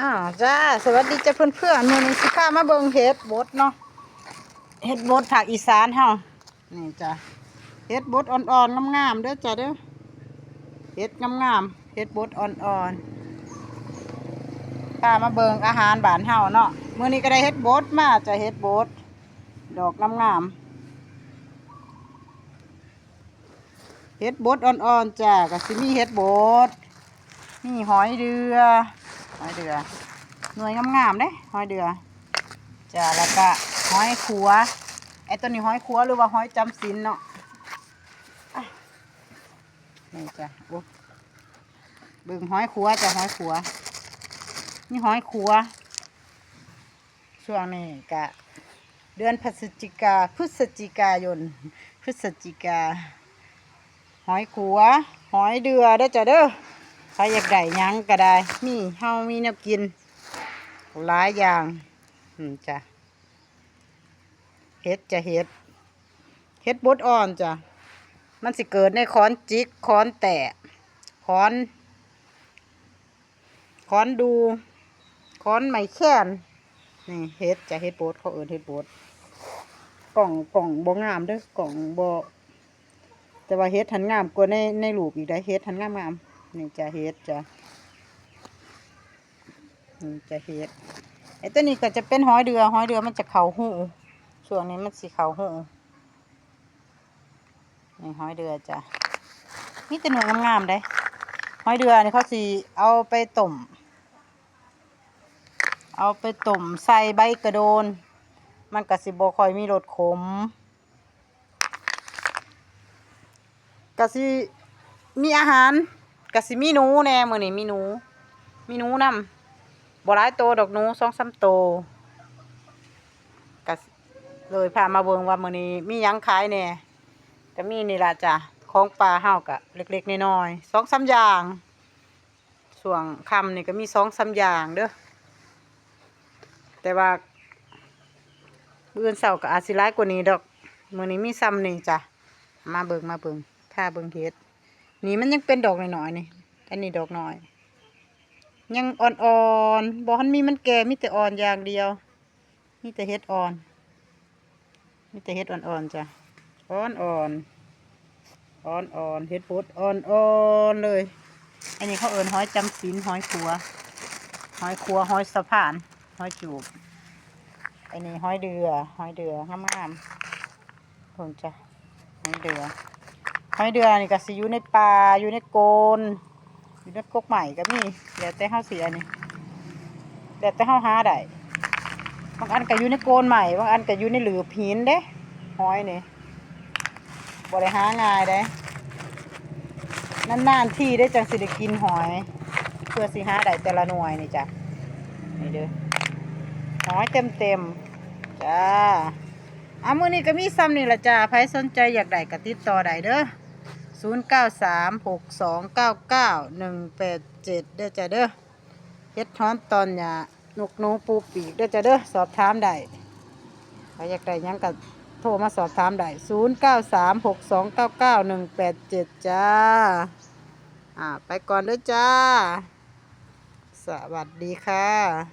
อ้าวจ้าสวัสดีจ้าเพื่อนเพื่อนมือนี้สิพามาเบิ่งเฮ็ดบดเนาะเฮ็ดบดภาคอีสานเฮานี่จ้ะเฮ็ดบดอ่อนๆงามๆเด้อจ้ะเด้อเฮ็ดงามๆเฮ็ดบดอ่อนๆพามาเบิ่งอาหารบ้านเฮาเนาะมือนี้ก็ได้เฮ็ดบดมาจ้ะเฮ็ดบดดอกงามๆเฮ็ดบดอ่อนๆจ้ะก็สิมีเฮ็ดบดนี่หอยเดือ หอยเดือหน่วยงามๆเด้หอยเดือจ้าแล้วก็หอยขัวไอ้ตัวนี้หอยขัวหรือว่าหอยจำศีลเนาะนี่จ้ะโอ้บิ่งหอยขัวจ้ะหอยขัว นี่หอยขัวช่วงนี้กะเดือนพฤศจิกาพฤศจิกายนพฤศจิกาหอยขัว หอยเดือเด้จ้ะเด้อ ครอยากได้ยังก็ได้ มีเฮามีแนวกิน หลายอย่างอืมจ้ะเฮ็ดจะเฮ็ดเฮ็ดบดอ่อนจ้ะมันสิเกิดในค้อนจิกค้อนแตะค้อนค้อนดูค้อนไม้แค้นนี่เฮ็ดจะเฮ็ดบดเขาเอิ้นเฮ็ดบดกล่องกล่องบ่งามเด้อกล่องบ่แต่ว่าเฮ็ดหันงามกว่าในในรูปอีกได้เฮ็ดหันงามงาม นี่จะเฮ็ดจ้ะนี่จะเฮ็ดไอ้ตัวนี้ก็จะเป็นหอยเดือหอยเดือมันจะเข่าหูช่วงนี้มันสิเข่าหูนี่หอยเดือจ้ะมีแต่หน่วยงามๆได้หอยเดือนี่เขาสิเอาไปต้มเอาไปต้มใส่ใบกระโดน มันก็สิบ่ค่อยมีรสขมก็สิมีอาหาร ก็สิมีหนูแน่มื้อนี้มีหนู มีหนูนำบ่หลายโตดอกหนู2-3โตก็เลยพามาเบิ่งว่ามื้อนี้มีหยังขายแน่ก็มีนี่ล่ะจ้ะของปลาเฮาก็เล็กๆน้อยๆ2-3อย่างช่วงคำนี่ก็มี2-3อย่างเด้อแต่ว่าเบื่อนเสาร์ก็อาจสิร้ายกว่านี้ดอกมือนี้มีซ้ำนี่จ้ะมาเบิงมาเบิงถ้าเบิงเฮ็ด นี่มันยังเป็นดอกน้อยๆนี่ อันนี้ดอกน้อย ยังอ่อนๆบ่ทันมีมันแก่มีแต่อ่อนอย่างเดียว มีแต่เฮ็ดอ่อน มีแต่เฮ็ดอ่อนๆจ้ะ อ่อนๆอ่อนๆเฮ็ดบดอ่อนๆเลย อันนี้เขาเอิ้นหอยจำศีลหอยขัว หอยขัวหอยสะพาน หอยจูบ อันนี้หอยเดือ หอยเดืองามๆคนจ้ะหอยเดือ หอยเดือนนี่ก็สิอยู่ในป่าอยู่ในโกนอยู่ในกกใหม่ก็มีแล้วแต่เฮาสิอันนี้แล้วแต่เฮาหาได้บางอันก็อยู่ในโกนใหม่บางอันก็อยู่ในหลืบหินเด้หอยนี่บ่ได้หาง่ายเด้นานๆที่ได้จังสิได้กินหอย เพื่อสิหาได้แต่ละหน่วยนี่จ้ะนี่เด้อหอยเต็มเต็มๆจ้าอะมื้อนี้ก็มีซ้ำนี่ละจ้าใครสนใจอยากได้ก็ติดต่อได้เด้อ ศูนย์เก้าสามหกสองเก้าเก้าหนึ่งแปดเจ็ดเด้อจ้าเด้อเฮ็ดท้อนตอนหยานกหนูปูปีกเด้อจ้าเด้อสอบถามได้ใครอยากได้หยังก็โทรมาสอบถามได้ศูนย์เก้าสามหกสองเก้าเก้าหนึ่งแปดเจ็ดจ้า อ่า ไปก่อนเด้อจ้า สวัสดีค่ะ